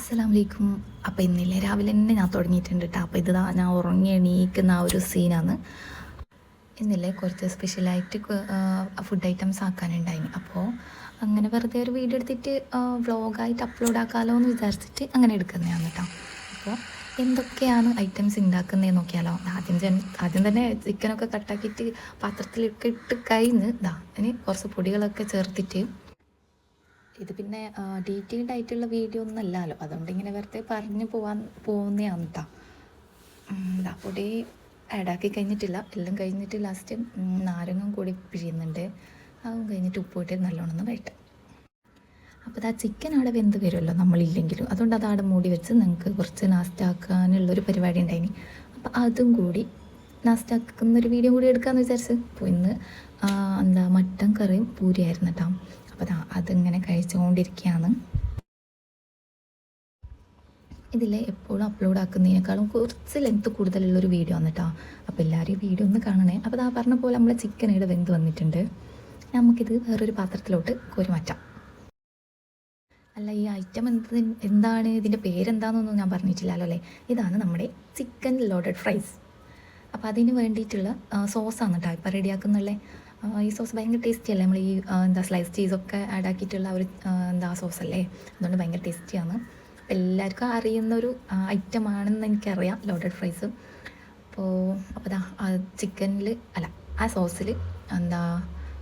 അസ്സലാം വലൈക്കും അപ്പോൾ ഇന്നലെ രാവിലെ തന്നെ ഞാൻ തുടങ്ങിയിട്ടുണ്ട് കേട്ടോ അപ്പോൾ ഇത് ഞാൻ ഉറങ്ങി എണീക്കുന്ന ആ ഒരു സീനാണ്. ഇന്നില്ലേ കുറച്ച് സ്പെഷ്യലായിട്ട് ഫുഡ് ഐറ്റംസ് ആക്കാനുണ്ടായിന്. അപ്പോൾ അങ്ങനെ വെറുതെ ഒരു വീഡിയോ എടുത്തിട്ട് വ്ളോഗായിട്ട് അപ്ലോഡ് ആക്കാമല്ലോ എന്ന് വിചാരിച്ചിട്ട് അങ്ങനെ എടുക്കുന്നതാണ് കേട്ടോ അപ്പോൾ എന്തൊക്കെയാണ് ഐറ്റംസ് ഉണ്ടാക്കുന്നത് നോക്കിയാലോ. ആദ്യം ആദ്യം തന്നെ ചിക്കനൊക്കെ കട്ടാക്കിയിട്ട് പാത്രത്തിലൊക്കെ ഇട്ട് കഴിഞ്ഞ് ഇതാ ഇനി കുറച്ച് പൊടികളൊക്കെ ചേർത്തിട്ട് ഇത് പിന്നെ ഡീറ്റെയിൽഡ് ആയിട്ടുള്ള വീഡിയോ ഒന്നല്ലല്ലോ അതുകൊണ്ട് ഇങ്ങനെ വെറുതെ പറഞ്ഞു പോവാൻ പോകുന്നതാണ് കേട്ടോ പൊടി ആഡാക്കി കഴിഞ്ഞിട്ടില്ല. എല്ലാം കഴിഞ്ഞിട്ട് ലാസ്റ്റ് നാരങ്ങും കൂടി പിഴിയുന്നുണ്ട്. അതും കഴിഞ്ഞിട്ട് ഉപ്പ് ഇട്ട് നല്ലോണം വഴറ്റും. അപ്പോൾ ആ ചിക്കൻ അവിടെ വെന്ത് വരുമല്ലോ നമ്മളില്ലെങ്കിലും. അതുകൊണ്ട് അത് അവിടെ മൂടി വെച്ച് നിങ്ങൾക്ക് കുറച്ച് നാസ്റ്റാക്കാനുള്ളൊരു പരിപാടി ഉണ്ടായിനി. അപ്പോൾ അതും കൂടി നാസ്റ്റാക്കുന്നൊരു വീഡിയോ കൂടി എടുക്കാമെന്ന് വിചാരിച്ച്. അപ്പോൾ ഇന്ന് എന്താ മട്ടൻ കറിയും പൂരിയായിരുന്നു കേട്ടോ അപ്പോൾ അതാ അതിങ്ങനെ കഴിച്ചുകൊണ്ടിരിക്കുകയാണ്. ഇതിൽ എപ്പോഴും അപ്ലോഡ് ആക്കുന്നതിനേക്കാളും കുറച്ച് ലെങ്ത് കൂടുതലുള്ളൊരു വീഡിയോ ആണ് കേട്ടോ അപ്പോൾ എല്ലാവരും വീഡിയോ ഒന്ന് കാണണേ. അപ്പോൾ ആ പറഞ്ഞ പോലെ നമ്മളെ ചിക്കൻ ഇവിടെ വെന്ത് വന്നിട്ടുണ്ട്. നമുക്കിത് വേറൊരു പാത്രത്തിലോട്ട് കോരി മാറ്റാം. അല്ല ഈ ഐറ്റം എന്ത് എന്താണ്? ഇതിന്റെ പേരെന്താണെന്നൊന്നും ഞാൻ പറഞ്ഞിട്ടില്ലല്ലോ അല്ലേ? ഇതാണ് നമ്മുടെ ചിക്കൻ ലോഡഡ് ഫ്രൈസ് അപ്പോൾ അതിന് വേണ്ടിയിട്ടുള്ള സോസാണ് കേട്ടോ ഇപ്പം റെഡിയാക്കുന്നുള്ളേ ഈ സോസ് ഭയങ്കര ടേസ്റ്റി അല്ലേ? നമ്മൾ ഈ എന്താ സ്ലൈസ് ചീസൊക്കെ ആഡ് ആക്കിയിട്ടുള്ള ഒരു എന്താ സോസ് അല്ലേ? അതുകൊണ്ട് ഭയങ്കര ടേസ്റ്റിയാണ് അപ്പോൾ എല്ലാവർക്കും അറിയുന്ന ഒരു ഐറ്റം ആണെന്ന് എനിക്കറിയാം. ലോഡഡ് ഫ്രൈസ് അപ്പോൾ അപ്പോൾ ആ ചിക്കനിൽ അല്ല ആ സോസിൽ എന്താ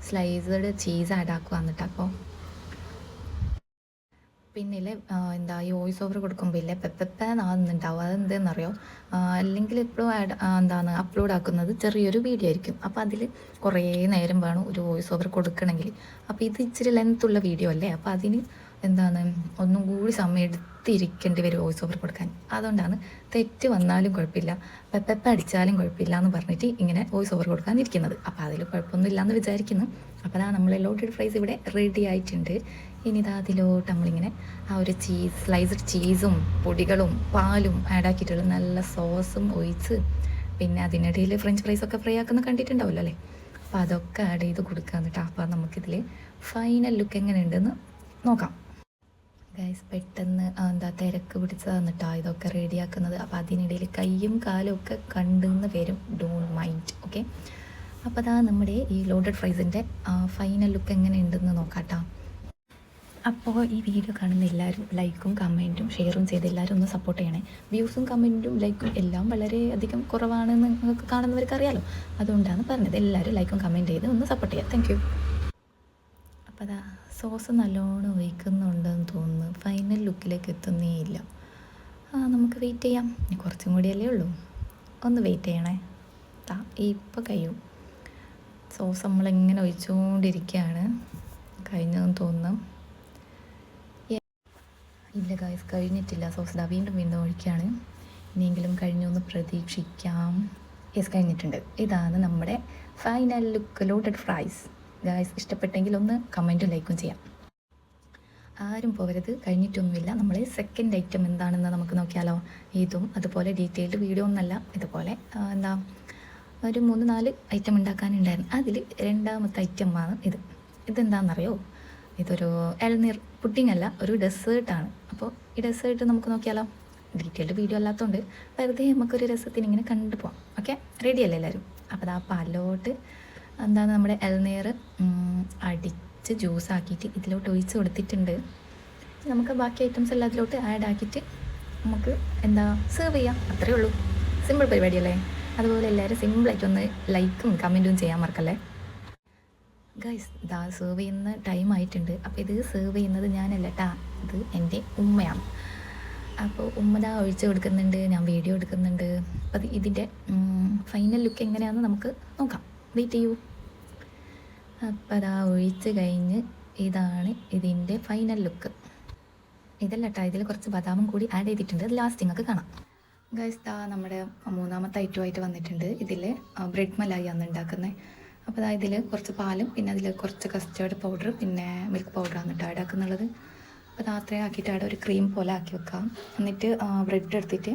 സ്ലൈസ്ഡ് ചീസ് ആഡ് ആക്കുക എന്നിട്ട് അപ്പോൾ പിന്നെ എന്താ ഈ വോയിസ് ഓവർ കൊടുക്കുമ്പോൾ ഇല്ലേ പെപ്പെപ്പാന്നാകുന്നുണ്ടാവും അതെന്തെന്നറിയോ? അല്ലെങ്കിൽ എപ്പോഴും ആഡ് എന്താണ് അപ്ലോഡ് ആക്കുന്നത് ചെറിയൊരു വീഡിയോ ആയിരിക്കും. അപ്പോൾ അതിൽ കുറേ നേരം വേണം ഒരു വോയിസ് ഓവർ കൊടുക്കണമെങ്കിൽ അപ്പോൾ ഇത് ഇച്ചിരി ലെങ്ത്തുള്ള വീഡിയോ അല്ലേ? അപ്പോൾ അതിന് എന്താണ് ഒന്നും കൂടി സമയം എടുത്തിരിക്കേണ്ടി വരും വോയിസ് ഓവർ കൊടുക്കാൻ. അതുകൊണ്ടാണ് തെറ്റ് വന്നാലും കുഴപ്പമില്ല പെപ്പെപ്പ അടിച്ചാലും കുഴപ്പമില്ല എന്ന് പറഞ്ഞിട്ട് ഇങ്ങനെ വോയിസ് ഓവർ കൊടുക്കാൻ ഇരിക്കുന്നത് അപ്പോൾ അതിൽ കുഴപ്പമൊന്നുമില്ല എന്ന് വിചാരിക്കുന്നു. അപ്പോൾ അതാ നമ്മൾ ലോട്ടഡ് ഫ്രൈസ് ഇവിടെ റെഡി ആയിട്ടുണ്ട്. ഇനി ഇതാ അതിലോട്ട് നമ്മളിങ്ങനെ ആ ഒരു ചീസ് സ്ലൈസ്ഡ് ചീസും പൊടികളും പാലും ആഡ് ആക്കിയിട്ടുള്ള നല്ല സോസും ഒഴിച്ച് പിന്നെ അതിനിടയിൽ ഫ്രഞ്ച് ഫ്രൈസ് ഒക്കെ ഫ്രൈ ആക്കുന്ന കണ്ടിട്ടുണ്ടാവുമല്ലോ അല്ലേ? അപ്പോൾ അതൊക്കെ ആഡ് ചെയ്ത് കൊടുക്കാന്ന് എന്നിട്ട് അപ്പോൾ നമുക്കിതിൽ ഫൈനൽ ലുക്ക് എങ്ങനെ ഉണ്ടെന്ന് നോക്കാം. ഗൈസ് പെട്ടെന്ന് എന്താ തിരക്ക് പിടിച്ചതാണ് കേട്ടോ ഇതൊക്കെ റെഡിയാക്കുന്നത് അപ്പോൾ അതിനിടയിൽ കൈയും കാലും ഒക്കെ കണ്ടെന്ന് വരും. ഡോൺ മൈൻഡ് ഓക്കെ അപ്പോൾ അതാ നമ്മുടെ ഈ ലോഡഡ് ഫ്രൈസിന്റെ ഫൈനൽ ലുക്ക് എങ്ങനെയുണ്ടെന്ന് നോക്കാം കേട്ടോ. അപ്പോൾ ഈ വീഡിയോ കാണുന്ന എല്ലാവരും ലൈക്കും കമന്റും ഷെയറും ചെയ്ത് എല്ലാവരും ഒന്ന് സപ്പോർട്ട് ചെയ്യണേ. വ്യൂസും കമന്റും ലൈക്കും എല്ലാം വളരെ അധികം കുറവാണെന്ന് നിങ്ങൾക്ക് കാണുന്നവർക്ക് അറിയാലോ. അതുകൊണ്ടാണ് പറഞ്ഞത്. എല്ലാവരും ലൈക്കും കമന്റ് ചെയ്ത് ഒന്ന് സപ്പോർട്ട് ചെയ്യാം. താങ്ക് യു അപ്പോൾ അതാ സോസ് നല്ലോണം ഒഴിക്കുന്നുണ്ടെന്ന് തോന്നുന്നു. ഫൈനൽ ലുക്കിലേക്ക് എത്തുന്നേ ഇല്ല. ആ നമുക്ക് വെയിറ്റ് ചെയ്യാം. കുറച്ചും കൂടിയല്ലേ ഉള്ളൂ. ഒന്ന് വെയിറ്റ് ചെയ്യണേ. താ ഇപ്പോൾ കഴിയും. സോസ് നമ്മളിങ്ങനെ ഒഴിച്ചുകൊണ്ടിരിക്കുകയാണ് കഴിഞ്ഞതെന്ന് തോന്നുന്നു. ഇല്ല ഗായ്സ് കഴിഞ്ഞിട്ടില്ല. സോസ്ഡ വീണ്ടും വീണ്ടും ഒഴിക്കുകയാണ് ഇനിയെങ്കിലും കഴിഞ്ഞു എന്ന് പ്രതീക്ഷിക്കാം. യെസ് കഴിഞ്ഞിട്ടുണ്ട്. ഇതാണ് നമ്മുടെ final look loaded fries guys ഇഷ്ടപ്പെട്ടെങ്കിൽ ഒന്ന് കമന്റും ലൈക്കും ചെയ്യാം. ആരും പോകരുത്. കഴിഞ്ഞിട്ടൊന്നുമില്ല. നമ്മൾ സെക്കൻഡ് ഐറ്റം എന്താണെന്ന് നമുക്ക് നോക്കിയാലോ? ഇതും അതുപോലെ ഡീറ്റെയിൽഡ് വീഡിയോ ഒന്നല്ല. ഇതുപോലെ എന്താ ഒരു മൂന്ന് നാല് ഐറ്റം ഉണ്ടാക്കാനുണ്ടായിരുന്നു. അതിൽ രണ്ടാമത്തെ ഐറ്റം ആണ് ഇത്. ഇതെന്താണെന്നറിയോ? ഇതൊരു എളനീർ പുഡിംഗ് അല്ല ഒരു ഡെസേർട്ടാണ് അപ്പോൾ ഈ നമുക്ക് നോക്കിയാലോ? ഡീറ്റെയിൽഡ് വീഡിയോ അല്ലാത്തതുകൊണ്ട് വെറുതെ നമുക്കൊരു രസത്തിന് ഇങ്ങനെ കണ്ടു പോകാം ഓക്കെ? റെഡി അല്ലേ എല്ലാവരും? അപ്പോൾ ആ പാലോട്ട് എന്താണ് നമ്മുടെ ഇളനീർ അടിച്ച് ജ്യൂസ് ആക്കിയിട്ട് ഇതിലോട്ട് ഒഴിച്ച് കൊടുത്തിട്ടുണ്ട്. നമുക്ക് ബാക്കി ഐറ്റംസ് എല്ലാം അതിലോട്ട് ആഡ് ആക്കിയിട്ട് നമുക്ക് എന്താ സെർവ് ചെയ്യാം. അത്രയേ ഉള്ളൂ. സിമ്പിൾ പരിപാടിയല്ലേ? അതുപോലെ എല്ലാവരും സിമ്പിളായിട്ടൊന്ന് ലൈക്കും കമന്റും ചെയ്യാൻ മറക്കല്ലേ? ഗൈസ് ദാ സെർവ് ചെയ്യുന്ന ടൈം ആയിട്ടുണ്ട്. അപ്പോൾ ഇത് സെർവ് ചെയ്യുന്നത് ഞാനല്ല ടാ ഇത് എന്റെ ഉമ്മയാണ്. അപ്പോൾ ഉമ്മ ദാ ഒഴിച്ചു കൊടുക്കുന്നുണ്ട് ഞാൻ വീഡിയോ എടുക്കുന്നുണ്ട്. അപ്പോൾ ഇതിന്റെ ഫൈനൽ ലുക്ക് എങ്ങനെയാണെന്ന് നമുക്ക് നോക്കാം. വെയിറ്റ് ചെയ്യൂ. അപ്പോൾ അതാ ഒഴിച്ച് കഴിഞ്ഞ് ഇതാണ് ഇതിന്റെ ഫൈനൽ ലുക്ക് ഇതല്ല കേട്ടോ ഇതിൽ കുറച്ച് ബദാമും കൂടി ആഡ് ചെയ്തിട്ടുണ്ട്. ലാസ്റ്റ് നിങ്ങൾക്ക് കാണാം. ഗൈസ് ദാ നമ്മുടെ മൂന്നാമത്തെ ഐറ്റമായിട്ട് വന്നിട്ടുണ്ട്. ഇതിൽ ബ്രെഡ് മലായി ആണ് ഉണ്ടാക്കുന്നത്. അപ്പോൾ അതായത് ഇതിൽ കുറച്ച് പാലും പിന്നെ അതിൽ കുറച്ച് കസ്റ്റേർഡ് പൗഡർ പിന്നെ മിൽക്ക് പൗഡറാണ് കേട്ടോ ആഡ് ആക്കുന്നുള്ളത്. അപ്പോൾ അത്രയും ആക്കിയിട്ട് അവിടെ ഒരു ക്രീം പോലെ ആക്കി വെക്കാം. എന്നിട്ട് ബ്രെഡ് എടുത്തിട്ട്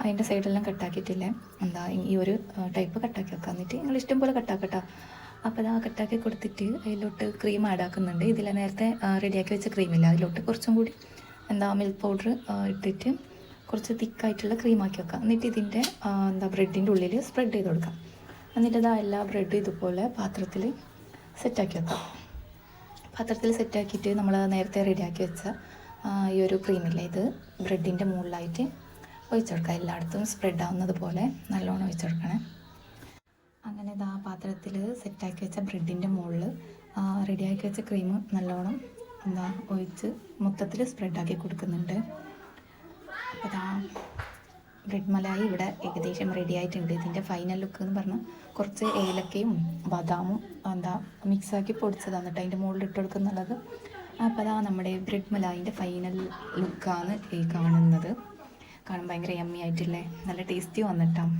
അതിന്റെ സൈഡെല്ലാം കട്ടാക്കിയിട്ടില്ലേ എന്താ ഈ ഒരു ടൈപ്പ് കട്ടാക്കി വെക്കാം. എന്നിട്ട് നിങ്ങൾ ഇഷ്ടം പോലെ കട്ടാക്കട്ടോ അപ്പോൾ അത് ആ കട്ടാക്കി കൊടുത്തിട്ട് അതിലോട്ട് ക്രീം ആഡ് ആക്കുന്നുണ്ട്. ഇതിൽ നേരത്തെ റെഡിയാക്കി വെച്ച ക്രീമില്ല അതിലോട്ട് കുറച്ചും കൂടി എന്താ മിൽക്ക് പൗഡർ ഇട്ടിട്ട് കുറച്ച് തിക്കായിട്ടുള്ള ക്രീമാക്കി വെക്കാം. എന്നിട്ട് ഇതിന്റെ എന്താ ബ്രെഡിന്റെ ഉള്ളിൽ സ്പ്രെഡ് ചെയ്ത് കൊടുക്കാം. എന്നിട്ട് ഇതാ എല്ലാ ബ്രെഡ് ഇതുപോലെ പാത്രത്തിൽ സെറ്റാക്കി വെക്കാം പാത്രത്തിൽ സെറ്റാക്കിയിട്ട് നമ്മൾ നേരത്തെ റെഡിയാക്കി വെച്ച ഈ ഒരു ക്രീമില്ലേ ഇത് ബ്രെഡിന്റെ മുകളിലായിട്ട് ഒഴിച്ചു കൊടുക്കുക എല്ലായിടത്തും സ്പ്രെഡ് ആവുന്നത് പോലെ നല്ലോണം ഒഴിച്ചു കൊടുക്കണേ അങ്ങനെ ഇതാ പാത്രത്തിൽ സെറ്റാക്കി വെച്ച ബ്രെഡിന്റെ മുകളിൽ റെഡിയാക്കി വെച്ച ക്രീം നല്ലോണം എന്താ ഒഴിച്ച് മൊത്തത്തിൽ സ്പ്രെഡാക്കി കൊടുക്കുന്നുണ്ട്. അപ്പോൾ ഇതാ ബ്രെഡ് മലായി ഇവിടെ ഏകദേശം റെഡി ആയിട്ടുണ്ട്. ഇതിന്റെ ഫൈനൽ ലുക്ക് എന്ന് പറഞ്ഞാൽ കുറച്ച് ഏലക്കയും ബദാമും എന്താ മിക്സാക്കി പൊടിച്ചതാണ് കേട്ടോ. അതിന്റെ മുകളിൽ ഇട്ട് കൊടുക്കുന്നുള്ളത്. അപ്പോൾ അതാ നമ്മുടെ ബ്രെഡ് മലായിന്റെ ഫൈനൽ ലുക്കാണ് ഈ കാണുന്നത്. കാണാൻ ഭയങ്കര യമ്മി ആയിട്ടില്ലേ? നല്ല ടേസ്റ്റി വന്നിട്ടാം.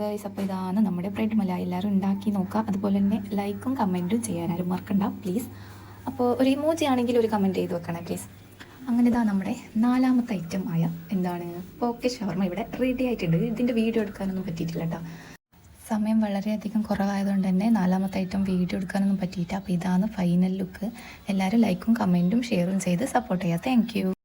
ഗൈസ് അപ്പോൾ ഇതാണ് നമ്മുടെ ബ്രെഡ് മലായി. എല്ലാവരും ഉണ്ടാക്കി നോക്കുക. അതുപോലെ തന്നെ ലൈക്കും കമന്റും ചെയ്യാനാരും മറക്കണ്ട. പ്ലീസ് അപ്പോൾ ഒരു ഇമോജി ആണെങ്കിൽ ഒരു കമന്റ് ചെയ്ത് വെക്കണേ പ്ലീസ് അങ്ങനെ ഇതാ നമ്മുടെ നാലാമത്തെ ഐറ്റം ആയ എന്താണ്? പോക്കറ്റ് ഷവർമ ഇവിടെ റെഡി ആയിട്ടുണ്ട്. ഇതിന്റെ വീഡിയോ എടുക്കാനൊന്നും പറ്റിയിട്ടില്ല കേട്ടോ സമയം വളരെയധികം കുറവായതുകൊണ്ട് തന്നെ നാലാമത്തെ ഐറ്റം വീഡിയോ എടുക്കാനൊന്നും പറ്റിയിട്ടില്ല അപ്പോൾ ഇതാണ് ഫൈനൽ ലുക്ക് എല്ലാവരും ലൈക്കും കമന്റും ഷെയറും ചെയ്ത് സപ്പോർട്ട് ചെയ്യുക താങ്ക്